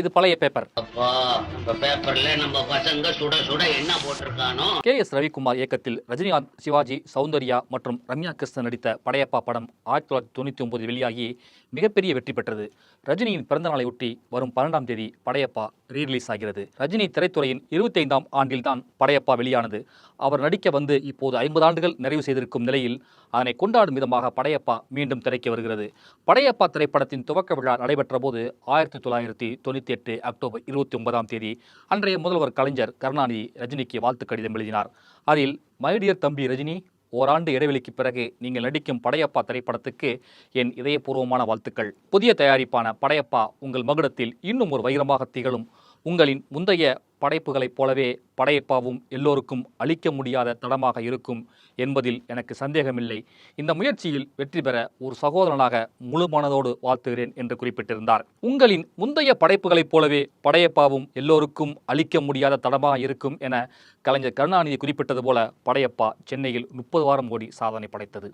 இது பழைய பேப்பர் அப்பா நம்ம பேப்பர்ல நம்ம பசங்க சுட சுட என்ன போட்டிருக்கானோ? கே எஸ் ரவிக்குமார் இயக்கத்தில் ரஜினிகாந்த் சிவாஜி சௌந்தர்யா மற்றும் ரம்யா கிருஷ்ணன் நடித்த படையப்பா படம் ஆயிரத்தி தொள்ளாயிரத்தி தொண்ணூற்றி ஒன்பது வெளியாகி மிகப்பெரிய வெற்றி பெற்றது. ரஜினியின் பிறந்த நாளையொட்டி வரும் பன்னெண்டாம் தேதி படையப்பா ரீரிலீஸ் ஆகிறது. ரஜினி திரைத்துறையின் இருபத்தி ஐந்தாம் ஆண்டில்தான் படையப்பா வெளியானது. அவர் நடிக்க வந்து இப்போது ஐம்பது ஆண்டுகள் நிறைவு செய்திருக்கும் நிலையில் அதனை கொண்டாடும் விதமாக படையப்பா மீண்டும் திரைக்கு வருகிறது. படையப்பா திரைப்படத்தின் துவக்க விழா நடைபெற்ற போது ஆயிரத்தி தொள்ளாயிரத்தி தொண்ணூற்றி எட்டு அக்டோபர் இருபத்தி ஒன்பதாம் தேதி அன்றைய முதல்வர் கலைஞர் கருணாநிதி ரஜினிக்கு வாழ்த்து கடிதம் எழுதினார். அதில் மைடியர் தம்பி ரஜினி ஓராண்டு இடைவெளிக்கு பிறகு நீங்கள் நடிக்கும் படையப்பா திரைப்படத்துக்கு என் இதயபூர்வமான வாழ்த்துக்கள். புதிய தயாரிப்பான படையப்பா உங்கள் மகுடத்தில் இன்னும் ஒரு வைரமாக திகழும் உங்களின் முந்தைய படைப்புகளைப் போலவே படையப்பாவும் எல்லோருக்கும் அளிக்க முடியாத தடமாக இருக்கும் என்பதில் எனக்கு சந்தேகமில்லை. இந்த முயற்சியில் வெற்றி பெற ஒரு சகோதரனாக முழு மனதோடு வாழ்த்துகிறேன் என்று குறிப்பிட்டிருந்தார். உங்களின் முந்தைய படைப்புகளைப் போலவே படையப்பாவும் எல்லோருக்கும் அளிக்க முடியாத தடமாக இருக்கும் என கலைஞர் கருணாநிதி குறிப்பிட்டது போல படையப்பா சென்னையில் முப்பது வாரம் கோடி சாதனை படைத்தது.